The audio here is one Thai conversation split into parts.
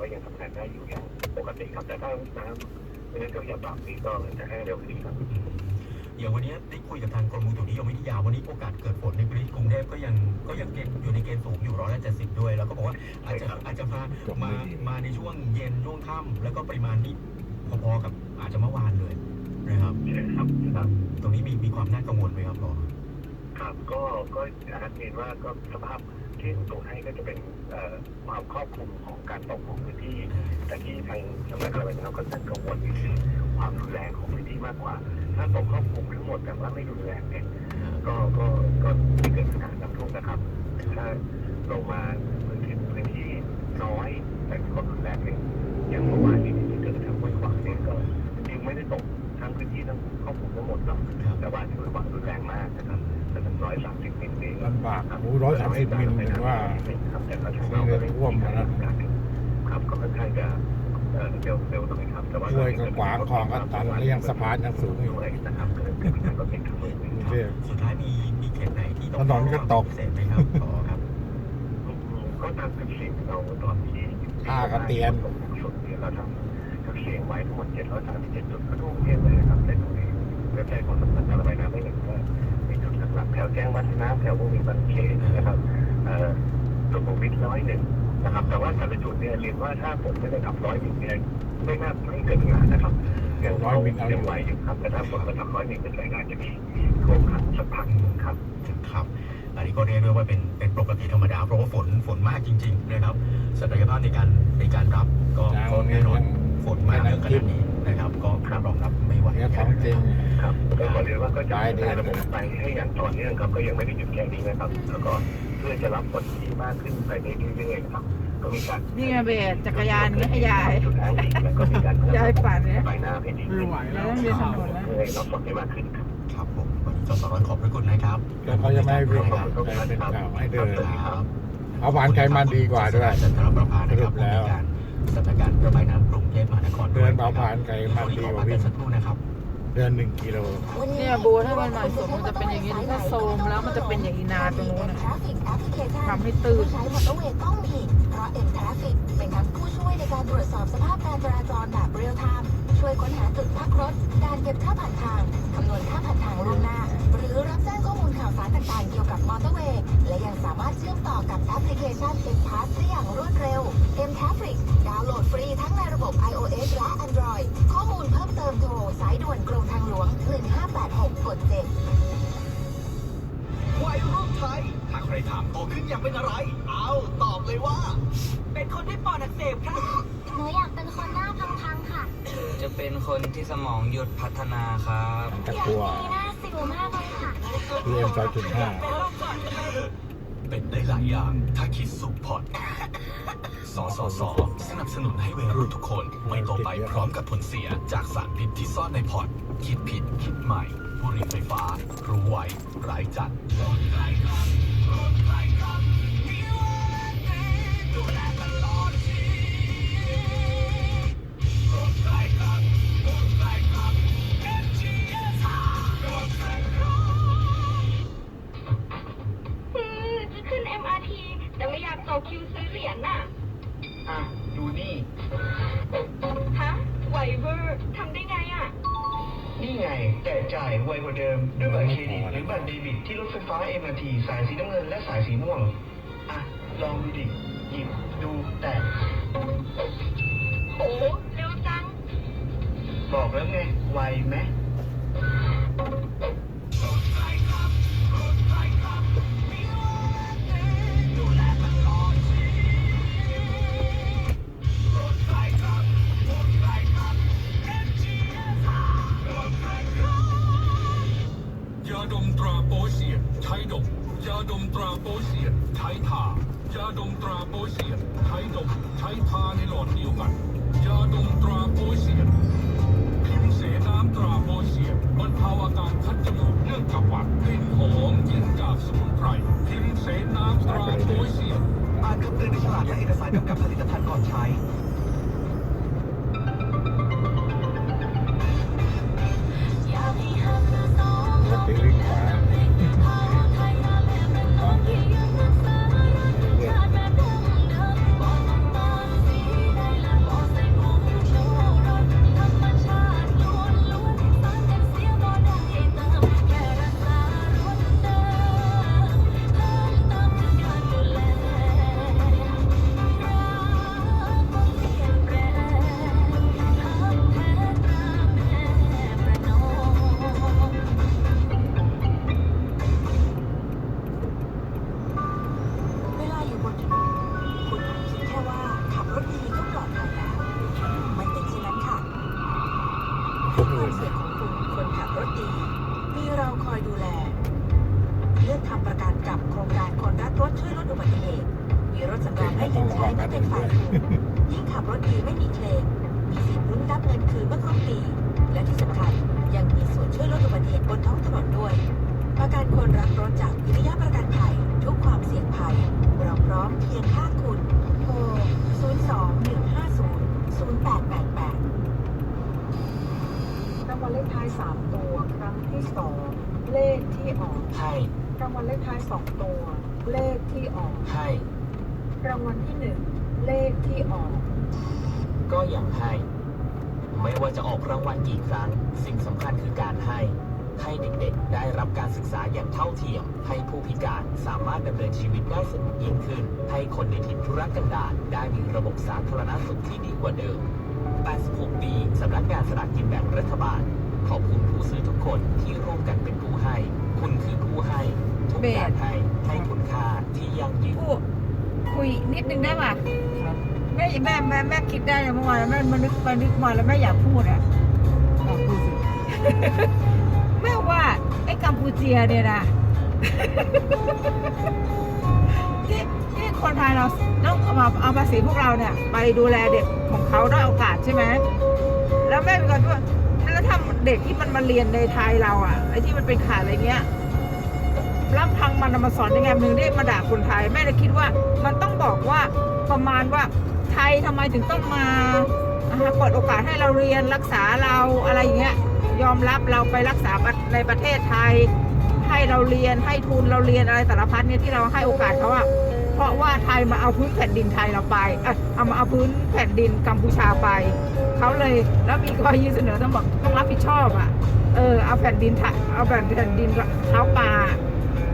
ว่ายังทำงานได้อยู่อย่างปกติครับแต่ถ้าน้ำไม่ได้เกิดยาปรับนี่ก็จะแห้งเร็วขึ้นครับอย่างวันนี้ได้คุยกับทางกรมอุตุนิยมวิทยาวันนี้โอกาสเกิดฝนในพื้นที่กรุงเทพก็ยังก็ยังเกณฑ์อยู่ในเกณฑ์สูงอยู่ร้อยละเจ็ดสิบด้วย แล้วก็บอกว่าอาจจะใช่ครับอาจจะมามามาในช่วงเย็นช่วงค่ำแล้วก็ปริมาณนี้พอๆกับอาจจะเมื่อวานเลยนะครับใช่ครับครับ ตรงนี้มีมีความน่ากังวลไหมครับหมอครับก็ก็อาจเรียนว่าก็สภาพ ที่ตรงให้ก็จะเป็นความครอบคลุมของการตกของพื้นที่ แต่ที่ทางสำนักการระบายน้ำก็จะกังวลอยู่ที่ความรุนแรงของพื้นที่มากกว่า ถ้าตกครอบคลุมทั้งหมดแต่ว่าไม่รุนแรงเนี่ยก็ก็ก็ไม่เกิดปัญหาน้ำท่วมนะครับถ้าลงมาพื้นที่พื้นที่น้อยแต่ก็รุนแรงเนี่ยอย่างเมื่อวานนี้ที่เกิดทางห้วยขวางเนี่ยก็จริงไม่ได้ตกทั้งพื้นที่ทั้งครอบคลุมทั้งหมดหรอกแต่ว่าถือว่ารุนแรงมากนะครับ แต่ถึงร้อยสามสิบมิลเองลำบากโอ้ร้อยสามสิบมิลถึงว่าครับแต่ก็ถือว่าไม่ได้ท่วมครับก็ค่อนข้างจะเอ่อเร็วเร็วหน่อยครับแต่ว่าห้วยก็ขวางคลองก็ตันแล้วยังสะพานยังสูงอยู่ด้วยนะครับก็เลยเกิดการรถติดทั้งหมดกรุงเทพสุดท้ายมีมีเขตไหนที่ต้องถนนก็ตกพิเศษไหมครับหมอครับก็ตามกับเสียงเราตอนที่ท่ากระเตียนสุดเนี่ยเราทำกับเสียงไว้ทั้งหมด737จุดทั่วประเทศเลยนะครับในตรงนี้เว็บไซต์ของสำนักการระบายน้ำไม่เห็นว่า มีจุดหลักๆแถวแจ้งวัฒนะแถววงเวียนบางเขนนะครับเอ่อสุขุมวิทร้อยหนึ่งนะครับ แต่ว่าแต่ละจุดเนี่ยเรียนว่าถ้าฝนไม่ได้ขับร้อยมิลเนี่ยไม่น่าไม่เกิดปัญหานะครับยังร้อยมิลเอาอยู่ยังไหวอยู่ครับ แต่ถ้าฝนมาทำร้อยมิลเป็นรายงานจะมีท่วมขังสักพักหนึ่งครับครับ อันนี้ก็เรียกได้ว่าเป็นเป็นปกติธรรมดา เพราะว่าฝนฝนมากจริง ๆ นะครับศักยภาพในการในการรับก็ยังก็แน่นอนยังฝนมาเยอะขนาดนี้นะครับ ก็รองรับ ไม่ไหวเนี่ยของจริง ครับก็ขอเรียนว่าก็จะปลายเดือนระบบไปให้อย่างต่อเนื่องครับก็ยังไม่ได้หยุดแค่นี้นะครับ แล้วก็เพื่อจะรับฝนที่มากขึ้นไปเรื่อยๆนะครับก็มีการนี่ไงเบสจักรยานนี่ให้ยายจุดอ้างอิงแล้วก็มีการเพิ่มยายปั่นเนี่ยใบหน้าให้ดีขึ้นแล้วต้องเรียนถนนแล้ว เพื่อให้รับฝนได้มากขึ้นครับครับผมวันนี้จสร้อยขอบพระคุณนะครับแล้วเขาจะไม่ให้วิ่งครับแต่เป็นข่าวให้เดินครับเอาหวานไขมันดีกว่าด้วย จันทรประภานะครับสรุปแล้ว ผู้มีการ สำนักการระบายน้ำกรุงเทพมหานครเดินเบาผ่านไขมันดีกว่าวิ่งสักครู่นะครับ เดินหนึ่งกิโลเนี่ยบูถ้ามันหน่อยฝนมันจะเป็นอย่างนี้ถ้าโซมแล้วมันจะเป็นอย่างนี้นานตรงนู้นน่ะทำให้ตื่นผู้ใช้มอเตอร์เวย์ต้องมีเพราะ M Traffic เป็นทั้งผู้ช่วยในการตรวจสอบสภาพการจราจรแบบเรียลไทม์ช่วยค้นหาจุดพักรถ การเก็บค่าผ่านทางคำนวณค่าผ่านทางล่วงหน้า หรือรับแจ้งข้อมูลข่าวสารต่างๆเกี่ยวกับมอเตอร์เวย์ และยังสามารถเชื่อมต่อกับแอปพลิเคชัน M Pass ได้อย่างรวดเร็ว M Traffic ดาวน์โหลดฟรีทั้งในระบบ iOS และ Android ข้อมูลเพิ่มเติมโทร สายด่วนกรมทางหลวง 1586 กด7วัยรุ่นไทย ถ้าใครถามโตขึ้นอยากเป็นอะไร เอาตอบเลยว่า เป็นคนที่ปอดอักเสบครับหนูอยากเป็นคนหน้าพังๆค่ะ จะเป็นคนที่สมองหยุดพัฒนาครับตะอยากกัว มีหน้าสิวมากเลยค่ะ PM 2.5เป็นได้หลายอย่าง ถ้าคิดสุขพอดสสส สนับสนุนให้วัยรุ่นทุกคน ไม่โตไปพร้อมกับผลเสียจากสารพิษที่ซ่อนในพอดคิดผิดคิดใหม่บุหรี่ไฟฟ้า รู้ไว้ร้ายจัดคือ คิวซื้อเหรียญน่ะ อะ ดูนี่ ฮะไหวเวอร์ทำได้ไงอะ นี่ไงแจกจ่ายไวกว่าเดิม ด้วยบัตรเครดิตหรือบัตรเดบิตที่รถไฟฟ้า MRT สายสีน้ำเงินและสายสีม่วง อะ ลองดูดิ หยิบ ดูแตะโหเร็วจัง บอกแล้วไง ไวไหม รางวัลเลขท้าย3ตัวครั้งที่2เลขที่ออกให้รางวัลเลขท้าย2ตัว เลขที่ออกให้ รางวัลที่1เลขที่ออก ก็ยังให้ ไม่ว่าจะออกรางวัลกี่ครั้ง สิ่งสำคัญคือการให้ ให้เด็กๆ ได้รับการศึกษาอย่างเท่าเทียม ให้ผู้พิการสามารถดำเนินชีวิตได้สนุกยิ่งขึ้น ให้คนในถิ่นธุรกันดารได้มีระบบสาธารณสุขที่ดีกว่าเดิม 86 ปี สำนักงานสลากกินแบ่งรัฐบาล ขอบคุณผู้ซื้อทุกคนที่ร่วมกันเป็นผู้ให้ คุณคือผู้ให้ทุกการให้ให้คุณค่าที่ยั่งยืนพูดคุยนิดนึงได้ป่ะแม่แม่แม่แม่คิดได้นะเมื่อวานแม่มันนึกมานึกมาแล้วแม่อยากพูดอะเอาพูดสิแม่ว่าไอ้กัมพูเชียเนี่ยนะที่ที่คนไทยเราต้องเอามาเอาภาษีพวกเราเนี่ยไปดูแลเด็กของเขาได้โอกาสใช่ไหมแล้วแม่มีความคิดว่าแล้ว ถ้าเด็กที่มันมาเรียนในไทยเราอะไอ้ที่มันเป็นขาดอะไรเงี้ยรับพังมันมาสอนยังไงมึงได้มาด่าคนไทยแม่เลยคิดว่ามันต้องบอกว่าประมาณว่าไทยทำไมถึงต้องมาเปิดโอกาสให้เราเรียนรักษาเราอะไรอย่างเงี้ยยอมรับเราไปรักษาในประเทศไทย ให้เราเรียนให้ทุนเราเรียนอะไรสารพัดเนี่ยที่เราให้โอกาสเขาอะเพราะว่าไทยมาเอาพื้นแผ่นดินไทยเราไปเอยเอามาเอาพื้นแผ่นดินกัมพูชาไป เขาเลย แล้วมีข้อยื่นเสนอต้องบอกต้องรับผิดชอบอะเออเอาแผ่นดินไทยเอาแผ่นแผ่นดินเท้าป่า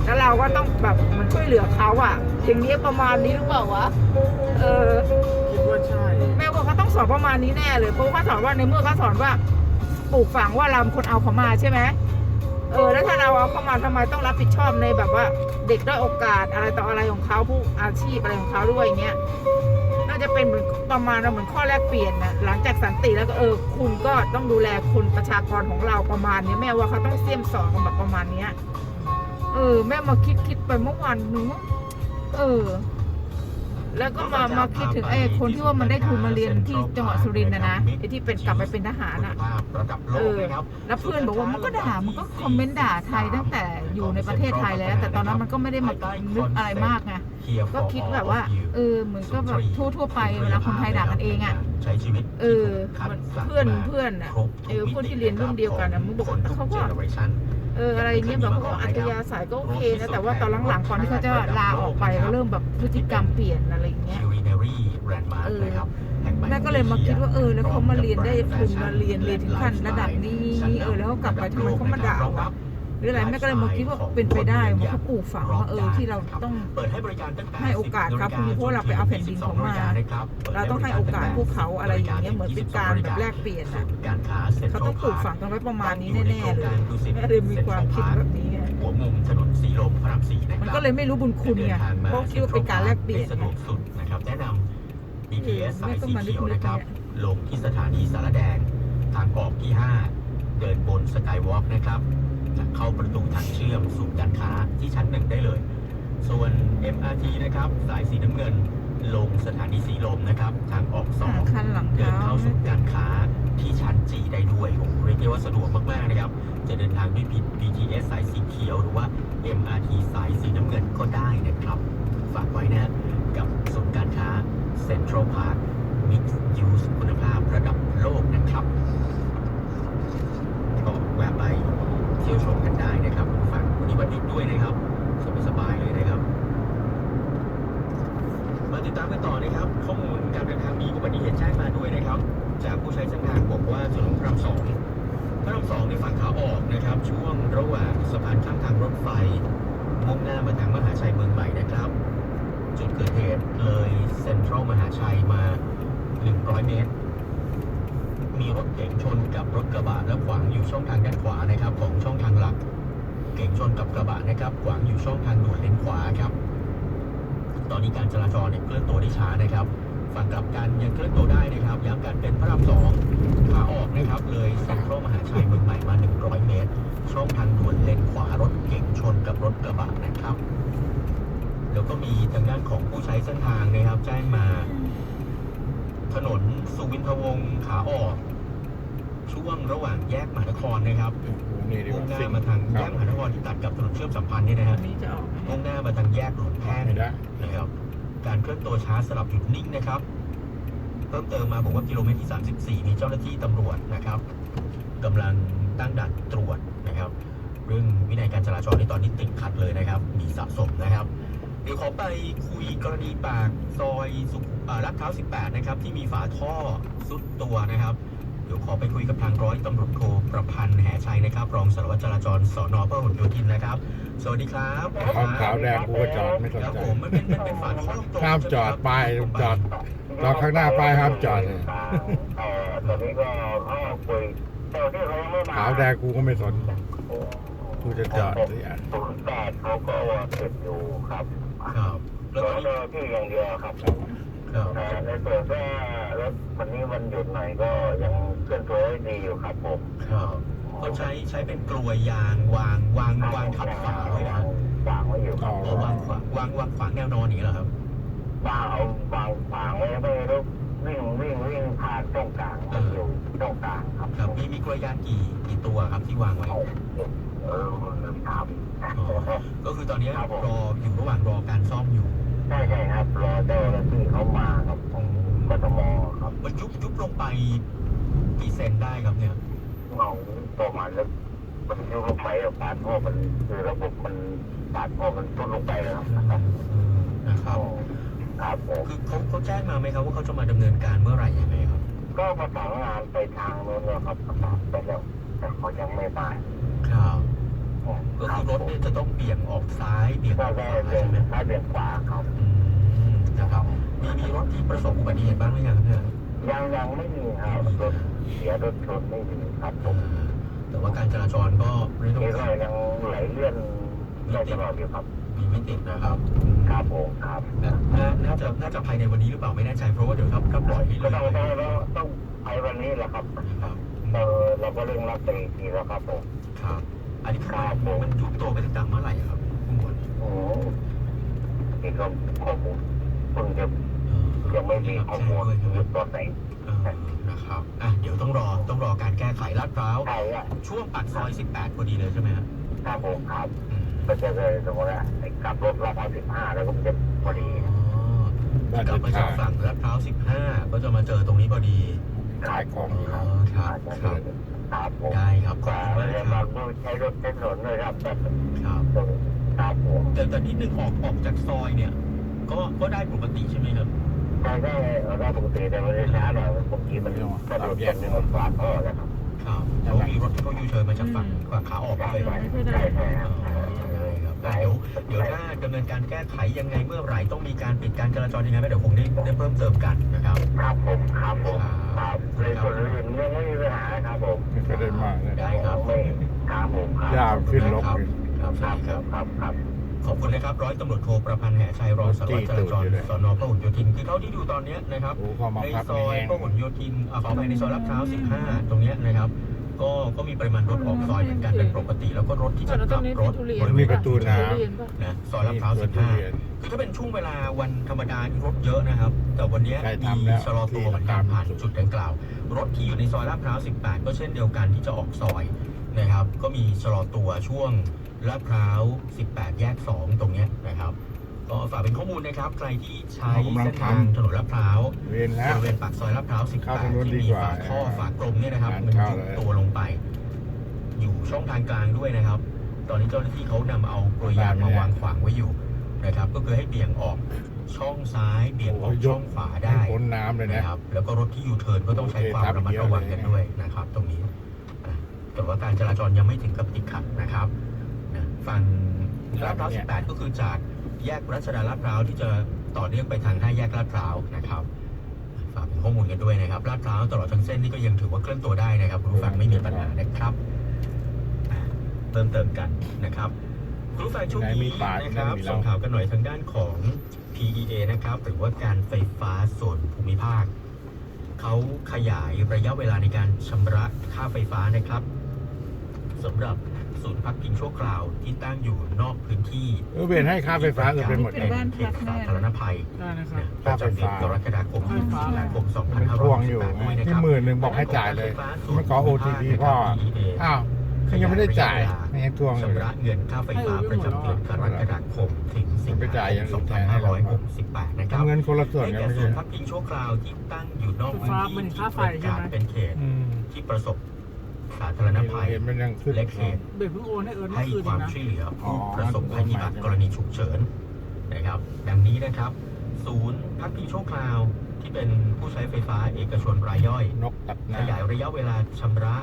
แล้วเราก็ต้องแบบเหมันช่วยเหลือเขาอะอย่างนี้ยประมาณนี้หรือเปล่าวะ เออคิดว่าใช่แม่ว่าเขาต้องสอนประมาณนี้แน่เลยเพราะเขาสอนว่าในเมื่อเขาสอนว่าปลูกฝังว่าเราเป็นคนเอาเขามาใช่ไหม เออแล้วถ้าเราเอาเข้ามาทำไมต้องรับผิดชอบในแบบว่าเด็กได้อยโอกาสอะไรต่ออะไรของเขาผู้อาชีพอะไรของเขาด้วยอย่างเงี้ยน่าจะเป็นเหมือนประมาณเราเหมือนข้อแลกเปลี่ยนนะหลังจากสันติแล้วก็เออคุณก็ต้องดูแลคนประชากรของเราประมาณเนี้ยแม่ว่าเขาต้องเสี่ยมสอนกันแบบประมาณเนี้ยเออ แม่มาคิดคิดไปเมื่อวันหนึงว่าเออ แล้วก็มามาคิดถึงไอ้คนที่ว่ามันได้ทุนมาเรียนที่จังหวัดสุรินทร์นะนะไอ้ที่เป็นกลับไปเป็นทหารอะระดับโลกนะครับแล้วเพื่อนบอกว่ามันก็ด่ามันก็คอมเมนต์ด่าไทยตั้งแต่อยู่ในประเทศไทยแล้ว แต่ตอนนั้นมันก็ไม่ได้มานึกอะไรมากไงก็คิดแบบว่า เออเหมือนก็แบบทั่วๆไปเวลาคนไทยด่ากันเองอะใช้ชีวิตเออมันเพื่อนเพื่อนอะเออเพื่อนที่เรียนรุ่นเดียวกันอะมึงบอกว่าเขาก็ เอออะไรเงี้ยแบบเขาอัธยาศัยก็โอเคนะแต่ว่าตอนหลังๆก่อนที่เขาจะลาออกไปเขาเริ่มแบบพฤติกรรมเปลี่ยนอะไรเงี้ยเออแม่ก็เลยมาคิดว่าเออแล้วเขามาเรียนได้คุณมาเรียนเรียนถึงขั้นระดับนี้เออแล้วเขากลับไปทำไมเขามาด่าวะ หรืออะไรแม่ก็เลยมาคิดว่าเป็นไปได้ว่าเขาปลูกฝังว่าเออที่เราต้องเปิดให้บริการตั้งแต่ให้โอกาสครับเพราะเราไปเอาแผ่นดินเขามาเราต้องให้โอกาสพวกเขาอะไรอย่างเงี้ยเหมือนเป็นการแบบแลกเปลี่ยนอะการค้าซ็นทเขารัลต้องปลูกฝังกันไว้ประมาณนี้แน่ๆเลยแม่เลยมีความคิดแบบนี้ไงหัวมุมถนนสีลมพระรามสี่นะครับมันก็เลยไม่รู้บุญคุณไงเพราะคิดว่าเป็นการแลกเปลี่ยนสะดไงวกสุดนะครับแนะนำ BTS สายแม่ก็สีมานึกเขียวๆนะครับเนี่ยลงที่สถานีสารแดง ทางออกที่ 5 เดินบนสกายวอล์กนะครับ จะเข้าประตูทางเชื่อมสู่การค้าที่ชั้นหนึ่งได้เลย ส่วน MRT นะครับสายสีน้ำเงินลงสถานีสีลมนะครับ ทางออกสองคันหลังเดินเท้าเข้าสู่การค้าที่ชั้น G ได้ด้วยโอ้โหเรียกได้ว่าสะดวกมากๆนะครับ จะเดินทางด้วย BTS สายสีเขียว หรือว่า MRT สายสีน้ำเงินก็ได้นะครับ ฝากไว้นะกับศูนย์การค้า Central Park Mixed Use คุณภาพระดับโลกนะครับ ก็แวะไปเที่ยวชมกันได้นะครับคุณผู้ฟังวันนี้วันหยุดด้วยนะครับสบายๆเลยนะครับ มาติดตามกันต่อนะครับ ข้อมูลการเดินทางมีอุบัติเหตุแจ้งมาด้วยนะครับ จากผู้ใช้เส้นทางบอกว่าถนนพระรามสองพระรามสองในฝั่งขาออกนะครับ ช่วงระหว่างสะพานข้ามทางรถไฟมุ่งหน้ามาทางมหาชัยเมืองใหม่นะครับ จุดเกิดเหตุเลยเซ็นทรัลมหาชัยมา 100 เมตร มีรถเก๋งชนกับรถกระบะและขวางอยู่ช่องทางด้านขวานะครับ ของช่องทางหลัก เก๋งชนกับกระบะนะครับ ขวางอยู่ช่องทางด่วนเลนขวาครับ ตอนนี้การจราจรเนี่ยเคลื่อนตัวได้ช้านะครับฝั่งกลับกันยังเคลื่อนตัวได้นะครับย้ำกันเป็นพระรามสองขาออกนะครับ เลยเซ็นทรัลมหาชัยเมืองใหม่มา 100 เมตร ช่องทางด่วนเลนขวารถเก๋งชนกับรถกระบะนะครับ แล้วก็มีทางด้านของผู้ใช้เส้นทางนะครับแจ้งมา ถนนสุวินทวงศ์ขาออก ช่วงระหว่างแยกมหานครนะครับนี่ดีกมุ่งว่าหน้าสิ่งมาทางคแยรับกมหานครที่ตัดกับถนนเชื่อมสัมพันธ์เนี่ยนะฮะอันนี้จะออกไหมมุ่งหน้ามาทางแยกหลวงแพ่งไม่ได้นะครับ การเคลื่อนตัวช้าสลับหยุดนิ่งนะครับ เพิ่มเติมมาบอกว่ากิโลเมตรที่ 34 มีเจ้าหน้าที่ตำรวจนะครับกำลังตั้งด่านตรวจนะครับ เรื่องวินัยการจราจรในตอนนี้ติดขัดเลยนะครับ มีสะสมนะครับ เดี๋ยวขอไปคุยกรณีปากซอยสุขอ่าลาดพร้าว18 นะครับ ที่มีฝาท่อสุดตัวนะครับ เดี๋ยวขอไปคุยกับทางร้อยตำรวจโทประพันธ์แหชัยนะครับ รองสารวัตรจราจรสอนอพหลโยธินนะครับ สวัสดีครับขาวขาวแดงกูก็จอดไม่สนครับใจผมมันเป็นมันเป็นฝาท่อตรงห้ามจอดป้ายจอดจอดข้างหน้าป้ายห้ามจอดเลยเอ่อตอนนี้ก็เขาคุยเจ้าที่เขายังไม่มาขาวแดงกูก็ไม่สนกูจะจอดที่อะศูนย์แปดเขาก็ติดอยู่ครับ ครับ แล้วรตอนอนี้เจ้าที่อย่างเดียวครับครับแต่ในส่วนว่ารถวันนี้วันหยุดหน่อยก็ยังเคลื่อนตัวได้ดีอยู่ครับผมครับเขาใช้ใช้เป็นกลวยยางวางวางวางทับฝาไว้นะวางไว้อยู่ครับอ๋อวางขวางวางวางขวางแนวนอนอย่างนี้เหรอครับวางเอาวางวางไว้ไม่รู้วิ่งวิ่งวิ่งผ่านช่องกลางมันอยู่ช่องกลางครับครับมีมีกลวยยางกี่กี่ตัวครับที่วางไว้ เอาเออลืมถามอ๋อก็คือตอนนี้รออยู่ระหว่างรอการซ่อมอยู่ใช่ใช่ครับ รอเจ้าหน้าที่เขามาครับของกทมครับมันยุบยุบลงไปกี่เซนได้ครับเนี่ยเงาประมาณแล้วมันยุบลงไปแล้วปาดท่อมันคือระบบมันปาดท่อมันทุดลงไปแล้วนะครับอืมนะครับครับผมคือเขาเขาแจ้งมาไหมครับว่าเขาจะมาดำเนินการเมื่อไหร่ยังไงครับ ก็ประสานงานไปทางโน้นแล้วครับประสานไปแล้วแต่เขายังไม่มาครับ ก็คือรถเนี่ยจะต้องเบี่ยงออกซ้ายเบี่ยงอก็อกขได้วาเดิใช่นไหมซ้ายเดินขวาครับอืมนะครับมีมีรถที่ประสบอุบัติเหตุบ้างหรือยังครับเนี่ยยังยังไม่มีครับรถเสียรถชนไม่มีครับผมแต่ว่าการจราจรก็ไม่ต้องนี่ก็ยังไหลเลื่อนได้ตลอดอยู่ครับ มีไม่ติดนะครับครับผมครับน่าน่าน่าจะน่าจะภายในวันนี้หรือเปล่าไม่แน่ใจเพราะว่าเดี๋ยวถ้าถ้าปล่อยให้เลก็ยต้องต้องต้องต้องไปวันนี้แหละครับครับเราเราก็เร่งรัดไปอีกทีแล้วครับผมครับ อันนี้คือมันยุบตัวไปตั้งแต่เมื่อไหร่อะครับผู้หมวดโอ้โหนี่ก็ข้อมูลเพิ่งจะเอ่อยังไม่มีข้อมูลด้วยใช่ไหมอยู่ตอนไหนเออนะครับอะเดี๋ยวต้องรอต้องรอการแก้ไขลาดพร้าวใช่อะช่วงปากซอย 18 พอดีเลยใช่ไหมฮะครับผมครับอืมก็จะเลยสมมติว่าไอ้กลับรถลาดพร้าวสิบห้าแล้วก็มันจะพอดีอ๋อบ้านกลัเด็บดมาขาจากฝั่งลาดพร้าว 15 ก็จะมาเจอตรงนี้พอดีขายของอยู่อ๋อครับครับ ครับผมได้ครับขกอบว่าคุณเรามากจะคมารับใช้รถใช้ถนนเลยครับแบบครับ ครับผมแต่แต่นิดนึงออกออกจากซอยเนี่ย ก็ก็ได้ปกติใช่ไหมครับใช่ได้ได้ปกติแต่มันจะช้าหน่อยบางทีมันกระโดดตรงนึงมันฟาดท่อแล้วครับ ครับแล้วมีรถที่เขายูเทิร์นมาจากฝั่งฝั่งขาออกใช่ด้วยใช่ใช่คอ๋รับอได้ครั บได้เดี๋ยวเดี๋ยวถ้าดำเนินการแก้ไขยังไงเมื่อไหร่ต้องมีการปิดการจราจรยังไงไหมเดี๋ยวคงได้ได้เพิ่มเติมกันนะครับครับผมครับผมครับเลยคนอื่นยังไม่มีปัญหาครับผมไม่เคยได้มากเลยได้ครับไม่ครับผมครับยาวขึ้นลบครับเลยครับสควัรัสบดีครับครับครับขอบคุณนะครับร้อยตำรวจโทประพันธ์แห่ชัยรองสารวัตรจราจรสนพหลโยธิน คือเท่าที่ดูตอนเนี้ยนะครับโอ้เข้ามาในพักซในอยแห้งพหลโยธินอ่าขออภัยในซอยลาดพร้าว15 ตรงเนี้ยนะครับ ก็ก็มีปริมาณรถออกซอยเหมือนกันเป็นปกติ แล้วก็รถที่จะแล้วกตรลังบนี้รถทุเรียนบริเวมีณประตูน้ทุเรียนปะนะซอยลาดพร้าวมีทุเรียน15คือถ้าเป็นช่วงเวลาวันธรรมดานี่รถเยอะนะครับ แต่วันเนี้ยใกล้มีทำแล้วชะลอตัวเหมือนกันผ่านจุดดังกล่าว รถที่อยู่ในซอยลาดพร้าว18 ก็เช่นเดียวกันที่จะออกซอยนะครับ ก็มีชะลอตัวช่วงลาดพร้าว 18 แยก 2 ตรงเนี้ยนะครับ ก็ฝากเป็นข้อมูลนะครับ ใครที่ใช้เส้นทางถนนลาดพร้าวเวียนบแล้วริเวณปากซอยลาดพร้าวเข้าทาง18นู้นที่ดีมีกว่าฝาท่อฝากลมเนี่ยนะครับงานมันเข้ายุบเลยตัวลงไป อยู่ช่องทางกลางด้วยนะครับ ตอนนี้เจ้าหน้าที่เขานำเอากลวยยางมาวางขวางไว้อยู่นะครับ ก็คือให้เบี่ยงออกช่องซ้ายเบี่ยงออกช่องขวาได้พ้นน้ำเลยนะนะครับ แล้วก็รถที่ยูเทิร์นก็ต้องใช้ความระมัดระวังกันด้วยนะครับ ตรงนี้อะแต่ว่าการจราจรยังไม่ถึงกับติดขัดนะครับนะฝั่งลาดพร้าว18 ก็คือจาก แยกรัชดาลาดพร้าวที่จะต่อเนื่องไปทางห้าแยกลาดพร้าวนะครับฝากเป็นข้อมูลกันด้วยนะครับลาดพร้าวตลอดทั้งเส้นนี่ก็ยังถือว่าเคลื่อนตัวได้นะครับคุณผู้ฟังไม่มีปัญหานะครับเพิ่มเติมกันนะครับคุณผู้ฟังช่วงนี้นะครับส่งข่าวกันหน่อยทางด้านของ PEA นะครับหรือว่าการไฟฟ้าส่วนภูมิภาคเขาขยายระยะเวลาในการชำระค่าไฟฟ้านะครับสำหรับ ศูนย์พักพิงชั่วคราวที่ตั้งอยู่นอกพื้นที่เออเบนให้ค่าไฟฟ้าเออเป็นหมดเป็เลนยบ้านเขพัตกสาแน่ธารณภัยได้นะครับค่าไฟฟ้าประจำเดือนกรกฎาคมถึงสิงหาคมมันทวงอยู่ไง2568ด้วยนะคที่รับหมื่นหนึ่งบอกให้จ่ายเลยมันขอ OTP พ่ออ้าวเขายังไม่ได้จ่ายไม่ให้ทวงเลยชำระเงินค่าไฟฟ้าประจำเดือนกรกฎาคมถึงสิงมันไปหาจ่ายคอย่างมอื่นแทนให้เรา2568นะครับ ทำเงินคนละส่วนให้กันแก่ไม่ศูใช่นย์พักพิงชั่วคราวที่ตั้งอยู่นอกพื้นที่ไฟฟ้ามันที่ค่าไฟประใช่กาศไหมเป็นเขต อืม ที่ประสบ สาธารณภัยเห็นมันยังขึ้นและเขตเบรกเพิ่งโอนให้เอิร์นให้เมื่อคืนความนะช่วยเหลืออ๋อผู้ประสบภัยพิบัติกรณีฉุกเฉินนะครับ ดังนี้นะครับ ศูนย์พักพิงชั่วคราวที่เป็นผู้ใช้ไฟฟ้าเอกชนรายย่อย นกตัดหขน้ายายระยะเวลาชำระ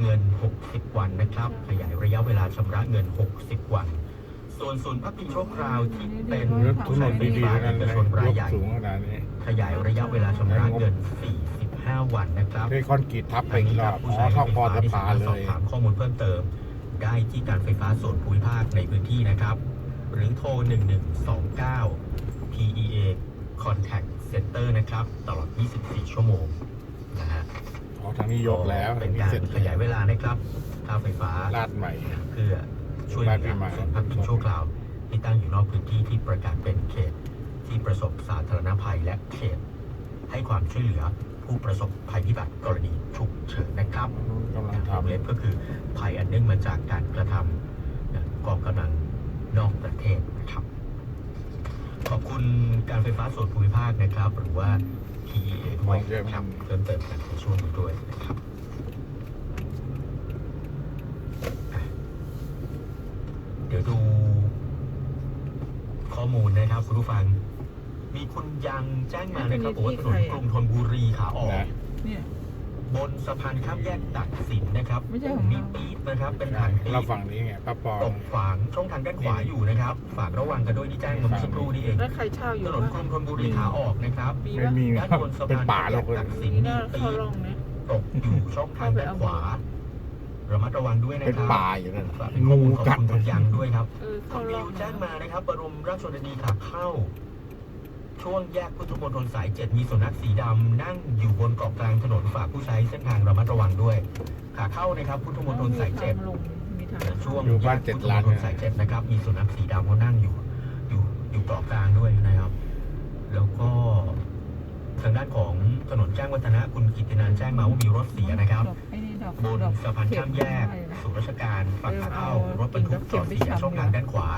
เงิน 60 วันนะครับ ขยายระยะเวลาชำระเงิน 60 วัน ส่วนศูนย์พักพิงชั่วคราวที่เป็นรถทุผู้นใช้นไฟดีฟ้าๆนั่เอนกเลยชนรายยกใหญ่ สูงขนาดนี้ขยายระยะเวลาชำระเงิน 45วันนะครับเทคอนกรีตทับไปทางอีกนี้รคอรับบผู้อ๋อใช้ไฟเข้าคอฟ้าสะที่พาสานมารถเลสอบย ถามข้อมูลเพิ่มเติม ได้ที่การไฟฟ้าส่วนภูมิภาคในพื้นที่นะครับ หรือโทร 1129 PEA Contact Center นะครับ ตลอด 24 ชั่วโมงนะฮะอ๋อทางนี้ยกแล้วเป็นทางนี้การเสร็จขยายเวลานะครับค่าไฟฟ้า ลาดใหม่ เพื่อช่วยเหลืลาดปีอใหม่ศูนย์พักพิงชั่วคราวที่ตั้งอยู่นอกพื้นที่ที่ประกาศเป็นเขต ที่ประสบสาธารณภัยและเขต ให้ความช่วยเหลือ ผู้ประสบภัยพิบัติกรณีฉุกเฉินนะครับกำลังวงเล็บทำก็คือภัยอันเนื่องมาจากการกระทำนะกองกำลังนอกประเทศนะครับ ขอบคุณการไฟฟ้าส่วนภูมิภาคนะครับ หรือว่า PEA ด้วยนะครับเพิ่มเติมกันในช่วงนี้ด้วยนะครับอะเดี๋ยวดูข้อมูลนะครับคุณผู้ฟัง มีคุณยังแจ้งมานะครับบอกว่าถนนกรุงธนบุรีขาออกนะเนี่ยบนสะพานข้ามแยกตักสินนะครับไม่ใช่ของเรามีปี๊บนะครับเป็นทางปี๊เราบฝั่งนี้ไงป้าปอตกขวางช่องทางด้านขวาอยู่นะครับ ฝากระวังกันด้วยที่แจ้งมาเมื่อสักครู่นี้เองแล้วใครเช่าอยู่ถนนกรุงธนบุรีขาออกนะครับปีไม่ว่ามีด้านบนสะเป็นพานป่าข้ามแยเรากคนตักสินปีหมีน้าปี๊เข้าบร่องนะ ตกอยู่ช่องทางด้านขวาระมัดระวังด้วยนะเป็นครับป่าอยู่นั่นฝากเป็นข้องูมูลของกัดคุณคุณยังด้วยครับเออคุเข้าณร่วิองวแจ้งมานะครับบรมราชชนนีขาเข้า ช่วงแยกพุทธมณฑลสายเจ็ดมีสุนัขสีดำนั่งอยู่บนเกาะกลางถนนฝากผู้ใช้เส้นทางระมัดระวังด้วย ขาเข้านะครับพุทธมณฑลสายเจ็ดมีทงลงมีทางช่วงอยู่แยบ้านกเจ็ดพุทธมล้านณฑลสายเจ็ดนะครับ มีสุนัขสีดำเขานั่งอยู่ อยู่อยู่เกาะกลางด้วยนะครับ แล้วก็ทางด้านของถนนแจ้งวัฒนะคุณกิตตินันแจ้งมาว่ามีรถเสียนะครับดอกไอ้นี่ดอกบนดอกสะพานข้ามแยกเข็มศูนย์ราชการฝั่งขาเข้ารถบรรทุกจอดเสียช่องทางด้านขวา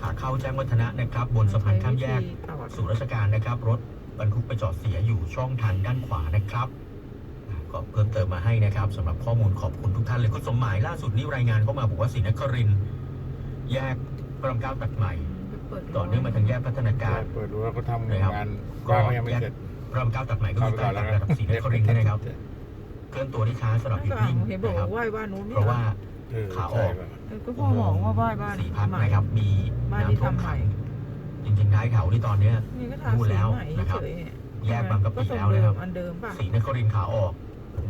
ขาเข้าแจ้งวัฒนะนะครับ บนสะพานข้ามแยก ศูนย์ราชการนะครับ รถบรรทุกไปจอดเสียอยู่ช่องทางด้านขวานะครับอ่าก็เพิ่มเติมมาให้นะครับสำหรับข้อมูลขอบคุณทุกท่านเลยคุณสมหมายล่าสุดนี่รายงานเข้ามาบอกว่าศรีนครินทร์แยกพระรามเก้าตัดใหม่ ต่อเนื่องมาทางแยกพัฒนาการเปิดดูว่าเขาทำนะครับงานก็บ้านเขายังไม่เสร็จพระรามเก้าตัดใหม่ก็เข้าคือไปก่ใกล้อนแล้วกับระดับศรีนครินทร์ด้วยนะครับเคลื่อนตัวที่ช้าสำหรับหยุดนิ่งเห็นบอกนะครับว่าไหว้บ้านนู้นเพราะว่าเออขาออกใช่ป่ะเออก็พ่อบอกว่าไหว้บ้านสี่พันใหม่นะครับ มีบ้านที่น้ำท่วมทำใหม่ขัง จริงๆท้ายเขาที่ตอนเนี้ย นี่ก็ทานู่นสีแล้วใหม่นะครับ เฉยๆเนี่ยแยกบางกะปิก็ทรงแล้วนะครับเดิมอันเดิมป่ะศรีนครินทร์ขาออก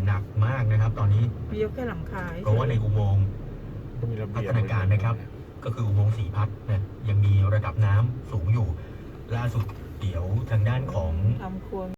หนักมากนะครับ ตอนนี้มียกแค่หลังคาเพราะว่าในอุโมงค์ ก็มีระเบียบพัฒนาการนะครับ ก็คืออุโมงค์สีพัดเนี่ยยังมีระดับน้ำสูงอยู่ ล่าสุดเดี๋ยวทางด้านของ ทำครัว